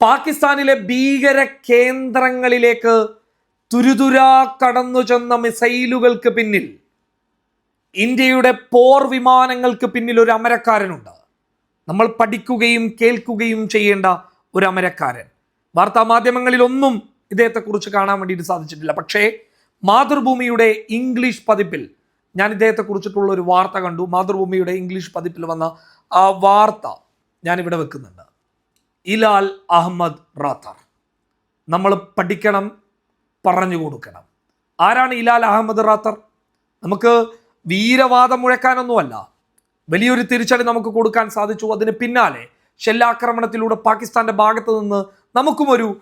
പാകിസ്ഥാനിലെ ഭീകര കേന്ദ്രങ്ങളിലേക്ക് തുരുതുരാ കടന്നു ചെന്ന മിസൈലുകൾക്ക് പിന്നിൽ ഇന്ത്യയുടെ പോർ വിമാനങ്ങൾക്ക് പിന്നിൽ ഒരു അമരക്കാരനുണ്ട്. നമ്മൾ പഠിക്കുകയും കേൾക്കുകയും ചെയ്യേണ്ട ഒരു അമരക്കാരൻ. വാർത്താ മാധ്യമങ്ങളിലൊന്നും ഇദ്ദേഹത്തെക്കുറിച്ച് കാണാൻ വേണ്ടിയിട്ട് സാധിച്ചിട്ടില്ല. പക്ഷേ മാതൃഭൂമിയുടെ ഇംഗ്ലീഷ് പതിപ്പിൽ ഞാൻ ഇദ്ദേഹത്തെക്കുറിച്ചിട്ടുള്ള ഒരു വാർത്ത കണ്ടു. മാതൃഭൂമിയുടെ ഇംഗ്ലീഷ് പതിപ്പിൽ വന്ന ആ വാർത്ത ഞാനിവിടെ വെക്കുന്നുണ്ട്. ഇലാൽ അഹമ്മദ് റാത്തർ. നമ്മൾ പഠിക്കണം പറഞ്ഞു കൊടുക്കണം. ആരാണ് ഇലാൽ അഹമ്മദ് റാത്തർ? നമുക്ക് വീരവാദം മുഴക്കാനൊന്നുമല്ല. വലിയൊരു തിരിച്ചടി നമുക്ക് കൊടുക്കാൻ സാധിച്ചു. അതിന് പിന്നാലെ ഷെല്ലാക്രമണത്തിലൂടെ പാകിസ്ഥാന്റെ ഭാഗത്ത് നിന്ന് നമുക്കും ഒരു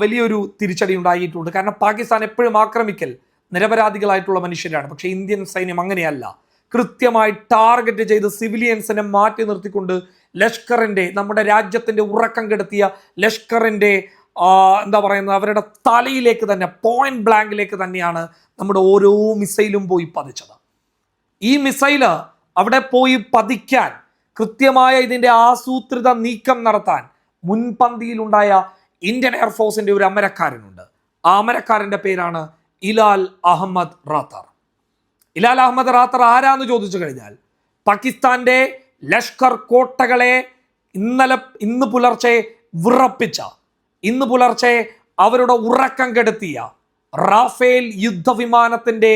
വലിയൊരു തിരിച്ചടി ഉണ്ടായിട്ടുണ്ട്. കാരണം പാകിസ്ഥാൻ എപ്പോഴും ആക്രമിക്കൽ നിരപരാധികളായിട്ടുള്ള മനുഷ്യരാണ്. പക്ഷേ ഇന്ത്യൻ സൈന്യം അങ്ങനെയല്ല. കൃത്യമായി ടാർഗറ്റ് ചെയ്ത് സിവിലിയൻസിനെ മാറ്റി നിർത്തിക്കൊണ്ട് ലഷ്കറിന്റെ നമ്മുടെ രാജ്യത്തിന്റെ ഉറക്കം കെടുത്തിയ ലഷ്കറിന്റെ എന്താ പറയുന്നത് അവരുടെ തലയിലേക്ക് തന്നെ പോയിന്റ് ബ്ലാങ്കിലേക്ക് തന്നെയാണ് നമ്മുടെ ഓരോ മിസൈലും പോയി പതിച്ചത്. ഈ മിസൈൽ അവിടെ പോയി പതിക്കാൻ കൃത്യമായ ഇതിന്റെ ആസൂത്രിത നീക്കം നടത്താൻ മുൻപന്തിയിലുണ്ടായ ഇന്ത്യൻ എയർഫോഴ്സിന്റെ ഒരു അമരക്കാരനുണ്ട്. ആ അമരക്കാരന്റെ പേരാണ് ഇലാൽ അഹമ്മദ് റാത്തർ. ഇലാൽ അഹമ്മദ് റാത്തർ ആരാന്ന് ചോദിച്ചു കഴിഞ്ഞാൽ പാകിസ്ഥാന്റെ ലഷ്കർ കോട്ടകളെ ഇന്നലെ ഇന്ന് പുലർച്ചെ വിറപ്പിച്ച ഇന്ന് പുലർച്ചെ അവരുടെ ഉറക്കം കെടുത്തിയ റാഫേൽ യുദ്ധവിമാനത്തിന്റെ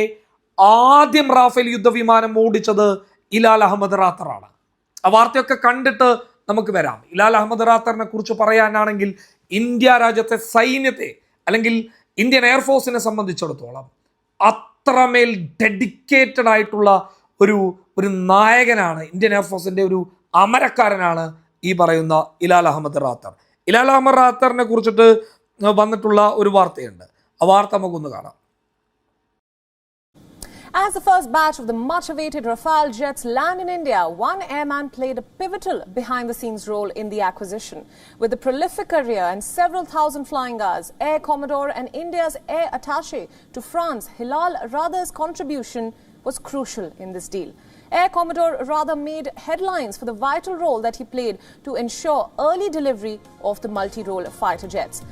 ആദ്യം റാഫേൽ യുദ്ധവിമാനം ഓടിച്ചത് ഇലാൽ അഹമ്മദ് റാത്തറാണ്. ആ വാർത്തയൊക്കെ കണ്ടിട്ട് നമുക്ക് വരാം. ഇലാൽ അഹമ്മദ് റാത്തറിനെ കുറിച്ച് പറയാനാണെങ്കിൽ ഇന്ത്യ രാജ്യത്തെ സൈന്യത്തെ അല്ലെങ്കിൽ ഇന്ത്യൻ എയർഫോഴ്സിനെ സംബന്ധിച്ചിടത്തോളം അത്രമേൽ ഡെഡിക്കേറ്റഡ് ആയിട്ടുള്ള ഒരു ഒരു നായകനാണ് ഇന്ത്യൻ എയർഫോഴ്സിന്റെ ഒരു അമരക്കാരനാണ് ഈ പറയുന്ന ഇലാൽ അഹമ്മദ് റാത്തർ. ഇലാൽ അഹമ്മദ് റാത്തറിനെ കുറിച്ചിട്ട് വന്നിട്ടുള്ള ഒരു വാർത്തയുണ്ട്. ആ വാർത്ത നമുക്കൊന്ന് കാണാം. As the first batch of the much awaited Rafale jets land in India, one airman played a pivotal behind the scenes role in the acquisition. With a prolific career and several thousand flying hours, Air Commodore and India's air attache to France, Hilal Radha's contribution was crucial in this deal. Air Commodore Radha made headlines for the vital role that he played to ensure early delivery of the multi role fighter jets.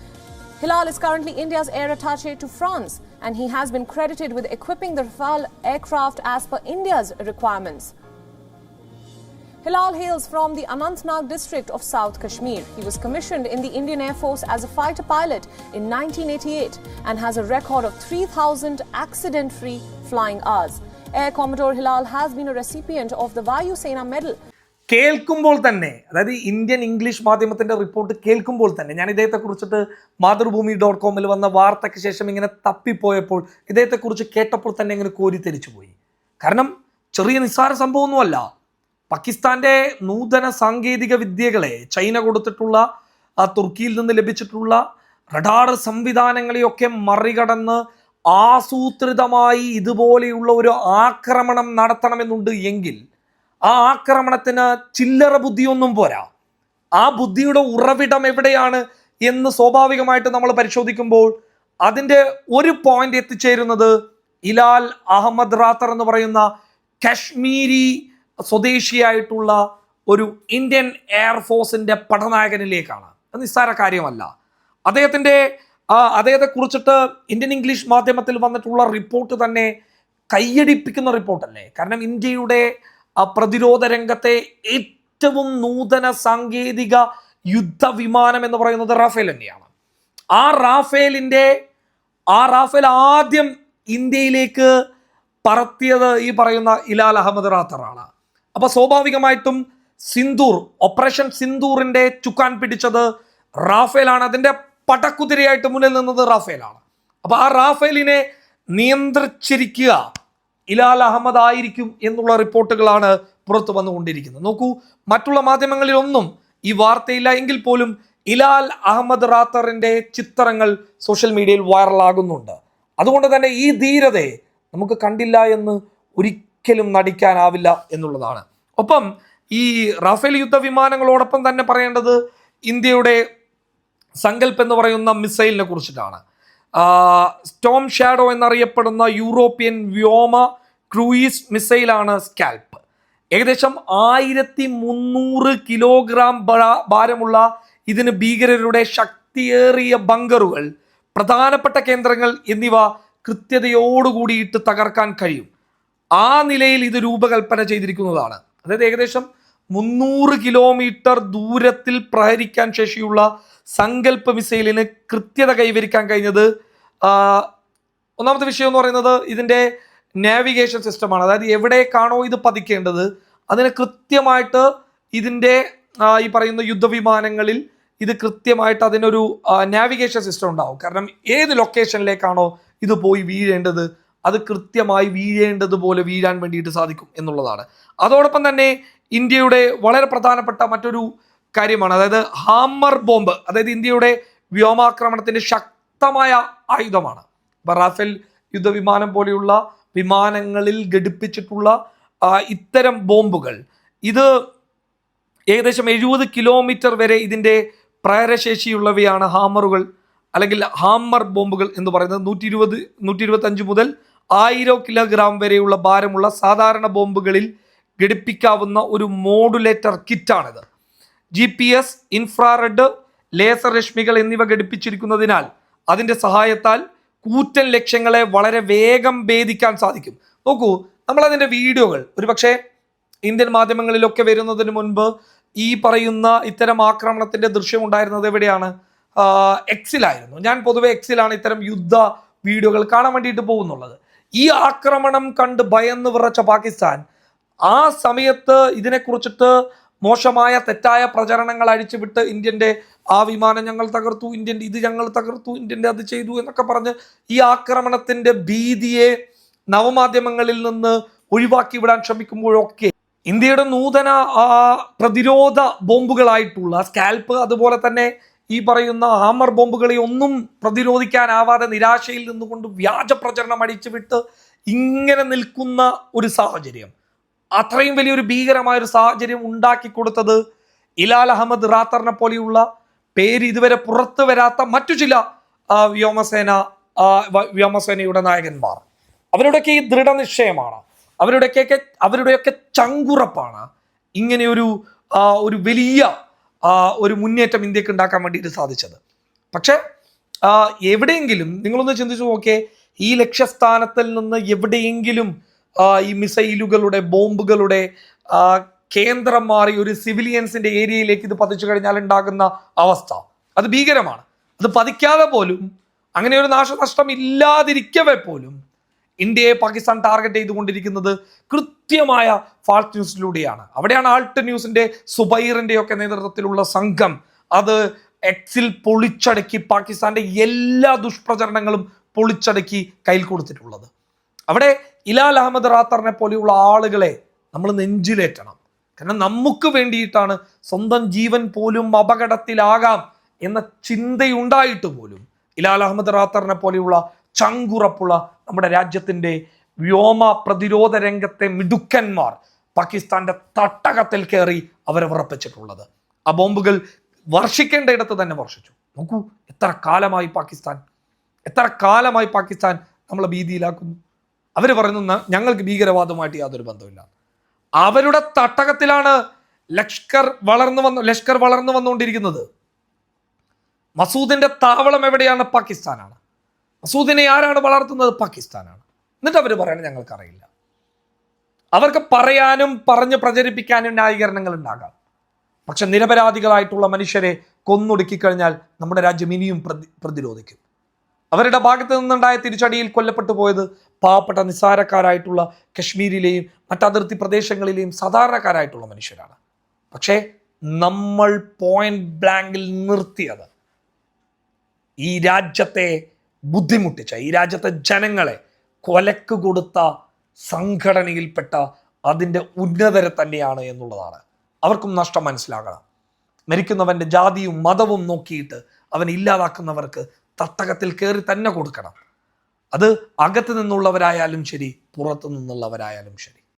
Hilal is currently India's air attache to France, and he has been credited with equipping the Rafale aircraft as per India's requirements. Hilal hails from the Anantnag district of South Kashmir. He was commissioned in the Indian Air Force as a fighter pilot in 1988 and has a record of 3,000 accident free flying hours. Air Commodore Hilal has been a recipient of the Vayu Sena Medal കേൾക്കുമ്പോൾ തന്നെ അതായത് Indian English മാധ്യമത്തിന്റെ report കേൾക്കുമ്പോൾ തന്നെ ഞാൻ ഇദ്ദേഹത്തെ കുറിച്ചിട്ട് Mathrubhumi dot കോമിൽ വന്ന വാർത്തയ്ക്ക് ശേഷം ഇങ്ങനെ തപ്പിപ്പോയപ്പോൾ ഇദ്ദേഹത്തെക്കുറിച്ച് കേട്ടപ്പോൾ തന്നെ ഇങ്ങനെ കോരിത്തെരിച്ചു പോയി. കാരണം ചെറിയ നിസ്സാര സംഭവമൊന്നുമല്ല. പാകിസ്ഥാന്റെ നൂതന സാങ്കേതിക വിദ്യകളെ ചൈന കൊടുത്തിട്ടുള്ള തുർക്കിയിൽ നിന്ന് ലഭിച്ചിട്ടുള്ള റഡാർ സംവിധാനങ്ങളെയൊക്കെ മറികടന്ന് ആസൂത്രിതമായി ഇതുപോലെയുള്ള ഒരു ആക്രമണം നടത്തണമെന്നുണ്ട് എങ്കിൽ ആ ആക്രമണത്തിന് ചില്ലറ ബുദ്ധിയൊന്നും പോരാ. ആ ബുദ്ധിയുടെ ഉറവിടം എവിടെയാണ് എന്ന് സ്വാഭാവികമായിട്ട് നമ്മൾ പരിശോധിക്കുമ്പോൾ അതിന്റെ ഒരു പോയിന്റ് എത്തിച്ചേരുന്നത് ഇലാൽ അഹമ്മദ് റാത്തർ എന്ന് പറയുന്ന കശ്മീരി സ്വദേശിയായിട്ടുള്ള ഒരു ഇന്ത്യൻ എയർഫോഴ്സിന്റെ പടനായകനിലേക്കാണ്. അത് നിസ്സാര കാര്യമല്ല. അദ്ദേഹത്തിന്റെ അദ്ദേഹത്തെ കുറിച്ചിട്ട് ഇന്ത്യൻ ഇംഗ്ലീഷ് മാധ്യമത്തിൽ വന്നിട്ടുള്ള റിപ്പോർട്ട് തന്നെ കയ്യടിപ്പിക്കുന്ന റിപ്പോർട്ടല്ലേ? കാരണം ഇന്ത്യയുടെ പ്രതിരോധ രംഗത്തെ ഏറ്റവും നൂതന സാങ്കേതിക യുദ്ധവിമാനം എന്ന് പറയുന്നത് റാഫേൽ തന്നെയാണ്. ആ റാഫേലിന്റെ ആ റാഫേൽ ആദ്യം ഇന്ത്യയിലേക്ക് പറത്തിയത് ഈ പറയുന്ന ഇലാൽ അഹമ്മദ് റാത്തറാണ്. അപ്പോൾ സ്വാഭാവികമായിട്ടും സിന്ദൂർ ഓപ്പറേഷൻ സിന്ദൂറിന്റെ ചുക്കാൻ പിടിച്ചത് റാഫേലാണ്. അതിന്റെ പടക്കുതിരയായിട്ട് മുന്നിൽ നിന്നത് റാഫേലാണ്. അപ്പോൾ ആ റാഫേലിനെ നിയന്ത്രിച്ചിരിക്കുക. ഇലാൽ അഹമ്മദ് ആയിരിക്കും എന്നുള്ള റിപ്പോർട്ടുകളാണ് പുറത്തു വന്നുകൊണ്ടിരിക്കുന്നത്. നോക്കൂ മറ്റുള്ള മാധ്യമങ്ങളിലൊന്നും ഈ വാർത്തയില്ല എങ്കിൽ പോലും ഇലാൽ അഹമ്മദ് റാത്തറിന്റെ ചിത്രങ്ങൾ സോഷ്യൽ മീഡിയയിൽ വൈറലാകുന്നുണ്ട്. അതുകൊണ്ട് തന്നെ ഈ ധീരതയെ നമുക്ക് കണ്ടില്ല എന്ന് ഒരിക്കലും നടിക്കാനാവില്ല എന്നുള്ളതാണ്. ഒപ്പം ഈ റാഫേൽ യുദ്ധവിമാനങ്ങളോടൊപ്പം തന്നെ പറയേണ്ടത് ഇന്ത്യയുടെ സങ്കല്പ് എന്ന് പറയുന്ന മിസൈലിനെ കുറിച്ചിട്ടാണ്. സ്റ്റോം ഷാഡോ എന്നറിയപ്പെടുന്ന യൂറോപ്യൻ വ്യോമ ക്രൂയിസ് മിസൈലാണ് സ്കാൽപ്പ്. ഏകദേശം ആയിരത്തി മുന്നൂറ് കിലോഗ്രാം ഭാരമുള്ള ഇതിന് ഭീകരരുടെ ശക്തിയേറിയ ബങ്കറുകൾ പ്രധാനപ്പെട്ട കേന്ദ്രങ്ങൾ എന്നിവ കൃത്യതയോടുകൂടിയിട്ട് തകർക്കാൻ കഴിയും. ആ നിലയിൽ ഇത് രൂപകൽപ്പന ചെയ്തിരിക്കുന്നതാണ്. അതായത് ഏകദേശം മുന്നൂറ് കിലോമീറ്റർ ദൂരത്തിൽ പ്രഹരിക്കാൻ ശേഷിയുള്ള സങ്കല്പ മിസൈലിന് കൃത്യത കൈവരിക്കാൻ കഴിഞ്ഞത് ഒന്നാമത്തെ വിഷയം എന്ന് പറയുന്നത് ഇതിന്റെ നാവിഗേഷൻ സിസ്റ്റമാണ് അതായത് എവിടേക്കാണോ ഇത് പതിക്കേണ്ടത് അതിന് കൃത്യമായിട്ട് ഇതിന്റെ ഈ പറയുന്ന യുദ്ധവിമാനങ്ങളിൽ ഇത് കൃത്യമായിട്ട് അതിനൊരു നാവിഗേഷൻ സിസ്റ്റം ഉണ്ടാവും. കാരണം ഏത് ലൊക്കേഷനിലേക്കാണോ ഇത് പോയി വീഴേണ്ടത് അത് കൃത്യമായി വീഴേണ്ടതുപോലെ വീഴാൻ വേണ്ടിയിട്ട് സാധിക്കും എന്നുള്ളതാണ്. അതോടൊപ്പം തന്നെ ഇന്ത്യയുടെ വളരെ പ്രധാനപ്പെട്ട മറ്റൊരു കാര്യമാണ്. അതായത് ഹാമർ ബോംബ് അതായത് ഇന്ത്യയുടെ വ്യോമാക്രമണത്തിന്റെ ശക്തമായ ആയുധമാണ്. ബറാഫേൽ റാഫേൽ യുദ്ധവിമാനം പോലെയുള്ള വിമാനങ്ങളിൽ ഘടിപ്പിച്ചിട്ടുള്ള ഇത്തരം ബോംബുകൾ. ഇത് ഏകദേശം എഴുപത് കിലോമീറ്റർ വരെ ഇതിന്റെ പ്രയരശേഷിയുള്ളവയാണ് ഹാമറുകൾ അല്ലെങ്കിൽ ഹാമർ ബോംബുകൾ എന്ന് പറയുന്നത്. നൂറ്റി ഇരുപത് നൂറ്റി ഇരുപത്തഞ്ച് മുതൽ ആയിരം കിലോഗ്രാം വരെയുള്ള ഭാരമുള്ള സാധാരണ ബോംബുകളിൽ ഘടിപ്പിക്കാവുന്ന ഒരു modulator കിറ്റാണിത്. G P S infrared laser രശ്മികൾ എന്നിവ ഘടിപ്പിച്ചിരിക്കുന്നതിനാൽ അതിന്റെ സഹായത്താൽ കൂറ്റൻ ലക്ഷ്യങ്ങളെ വളരെ വേഗം ഭേദിക്കാൻ സാധിക്കും. നോക്കൂ നമ്മളതിന്റെ വീഡിയോകൾ. ഒരുപക്ഷെ ഇന്ത്യൻ മാധ്യമങ്ങളിലൊക്കെ വരുന്നതിന് മുൻപ് ഈ പറയുന്ന ഇത്തരം ആക്രമണത്തിന്റെ ദൃശ്യം ഉണ്ടായിരുന്നത് എവിടെയാണ്? എക്സിലായിരുന്നു. ഞാൻ പൊതുവെ എക്സിലാണ് ഇത്തരം യുദ്ധ വീഡിയോകൾ കാണാൻ വേണ്ടിയിട്ട് പോകുന്നുള്ളത്. ഈ ആക്രമണം കണ്ട് ഭയന്ന് വിറച്ച പാകിസ്ഥാൻ ആ സമയത്ത് ഇതിനെക്കുറിച്ചിട്ട് മോശമായ തെറ്റായ പ്രചരണങ്ങൾ അഴിച്ചുവിട്ട് ഇന്ത്യന്റെ ആ വിമാനം ഞങ്ങൾ തകർത്തു ഇന്ത്യന്റെ ഇത് ഞങ്ങൾ തകർത്തു ഇന്ത്യന്റെ അത് ചെയ്തു എന്നൊക്കെ പറഞ്ഞ് ഈ ആക്രമണത്തിന്റെ ഭീതിയെ നവമാധ്യമങ്ങളിൽ നിന്ന് ഒഴിവാക്കി വിടാൻ ശ്രമിക്കുമ്പോഴൊക്കെ ഇന്ത്യയുടെ നൂതന പ്രതിരോധ ബോംബുകളായിട്ടുള്ള സ്കാൽപ്പ് അതുപോലെ തന്നെ ഈ പറയുന്ന ഹാമർ ബോംബുകളെ ഒന്നും പ്രതിരോധിക്കാനാവാതെ നിരാശയിൽ നിന്നുകൊണ്ട് വ്യാജ പ്രചരണം അടിച്ചുവിട്ട് ഇങ്ങനെ നിൽക്കുന്ന ഒരു സാഹചര്യം. അത്രയും വലിയൊരു ഭീകരമായ ഒരു സാഹചര്യം ഉണ്ടാക്കി കൊടുത്തത് ഇലാൽ അഹമ്മദ് റാത്തറിനെ പോലെയുള്ള പേര് ഇതുവരെ പുറത്തു വരാത്ത മറ്റു ചില വ്യോമസേന വ്യോമസേനയുടെ നായകന്മാർ. അവരുടെയൊക്കെ ഈ ദൃഢനിശ്ചയമാണ്. അവരുടെയൊക്കെ അവരുടെയൊക്കെ ചങ്കുറപ്പാണ് ഇങ്ങനെയൊരു ഒരു വലിയ ഒരു മുന്നേറ്റം ഇന്ത്യയ്ക്ക് ഉണ്ടാക്കാൻ വേണ്ടിയിട്ട് സാധിച്ചത്. പക്ഷേ എവിടെയെങ്കിലും നിങ്ങളൊന്ന് ചിന്തിച്ചു നോക്കിയേ ഈ ലക്ഷ്യസ്ഥാനത്തിൽ നിന്ന് എവിടെയെങ്കിലും ഈ മിസൈലുകളുടെ ബോംബുകളുടെ കേന്ദ്രം മാറി ഒരു സിവിലിയൻസിന്റെ ഏരിയയിലേക്ക് ഇത് പതിച്ചു കഴിഞ്ഞാൽ ഉണ്ടാകുന്ന അവസ്ഥ. അത് ഭീകരമാണ്. അത് പതിക്കാതെ പോലും അങ്ങനെ ഒരു നാശനഷ്ടം ഇല്ലാതിരിക്കവേ പോലും ഇന്ത്യയെ പാകിസ്ഥാൻ ടാർഗറ്റ് ചെയ്തുകൊണ്ടിരിക്കുന്നത് കൃത്യമായ ഫാൾട്ട് ന്യൂസിലൂടെയാണ് അവിടെയാണ് ആൾട്ട് ന്യൂസിന്റെ സുബൈറിന്റെ ഒക്കെ നേതൃത്വത്തിലുള്ള സംഘം. അത് എക്സിൽ പൊളിച്ചടക്കി പാകിസ്ഥാന്റെ എല്ലാ ദുഷ്പ്രചരണങ്ങളും പൊളിച്ചടക്കി കയ്യിൽ കൊടുത്തിട്ടുള്ളത്. അവിടെ ഇലാൽ അഹമ്മദ് റാത്തറിനെ പോലെയുള്ള ആളുകളെ നമ്മൾ നെഞ്ചിലേറ്റണം. കാരണം നമുക്ക് വേണ്ടിയിട്ടാണ് സ്വന്തം ജീവൻ പോലും അപകടത്തിലാകാം എന്ന ചിന്തയുണ്ടായിട്ട് പോലും ഇലാൽ അഹമ്മദ് റാത്തറിനെ പോലെയുള്ള ചങ്കുറപ്പുള്ള നമ്മുടെ രാജ്യത്തിന്റെ വ്യോമ പ്രതിരോധ രംഗത്തെ മിടുക്കന്മാർ പാകിസ്ഥാന്റെ തട്ടകത്തിൽ കയറി അവരെ ഉറപ്പിച്ചിട്ടുള്ളത് ആ ബോംബുകൾ വർഷിക്കേണ്ടയിടത്ത് തന്നെ വർഷിച്ചു. നോക്കൂ എത്ര കാലമായി പാകിസ്ഥാൻ എത്ര കാലമായി പാകിസ്ഥാൻ നമ്മളെ ഭീതിയിലാക്കുന്നു. അവർ പറയുന്നു ഞങ്ങൾക്ക് ഭീകരവാദവുമായിട്ട് യാതൊരു ബന്ധമില്ല അവരുടെ തട്ടകത്തിലാണ് ലഷ്കർ വളർന്നു വന്നു ലഷ്കർ വളർന്നു വന്നുകൊണ്ടിരിക്കുന്നത്. മസൂദിന്റെ താവളം എവിടെയാണ്? പാകിസ്ഥാനാണ്. മസൂദിനെ ആരാണ് വളർത്തുന്നത്? പാകിസ്ഥാനാണ്. എന്നിട്ട് അവർ പറയണത് ഞങ്ങൾക്കറിയില്ല. അവർക്ക് പറയാനും പറഞ്ഞ് പ്രചരിപ്പിക്കാനും ന്യായീകരണങ്ങൾ ഉണ്ടാകാം. പക്ഷെ നിരപരാധികളായിട്ടുള്ള മനുഷ്യരെ കൊന്നൊടുക്കി കഴിഞ്ഞാൽ നമ്മുടെ രാജ്യം ഇനിയും പ്രതി പ്രതിരോധിക്കും. അവരുടെ ഭാഗത്ത് നിന്നുണ്ടായ തിരിച്ചടിയിൽ കൊല്ലപ്പെട്ടു പോയത് പാവപ്പെട്ട നിസ്സാരക്കാരായിട്ടുള്ള കശ്മീരിലെയും മറ്റതിർത്തി പ്രദേശങ്ങളിലെയും സാധാരണക്കാരായിട്ടുള്ള മനുഷ്യരാണ്. പക്ഷേ നമ്മൾ പോയിന്റ് ബ്ലാങ്കിൽ നിർത്തിയത് ഈ രാജ്യത്തെ ബുദ്ധിമുട്ടിച്ച ഈ രാജ്യത്തെ ജനങ്ങളെ കൊലക്ക് കൊടുത്ത സംഘടനയിൽപ്പെട്ട അതിന്റെ ഉന്നതരെ തന്നെയാണ് എന്നുള്ളതാണ്. അവർക്കും നഷ്ടം മനസ്സിലാകണം. മരിക്കുന്നവന്റെ ജാതിയും മതവും നോക്കിയിട്ട് അവൻ ഇല്ലാതാക്കുന്നവർക്ക് തട്ടകത്തിൽ കയറി തന്നെ കൊടുക്കണം. അത് അകത്ത് നിന്നുള്ളവരായാലും ശരി പുറത്തു നിന്നുള്ളവരായാലും ശരി.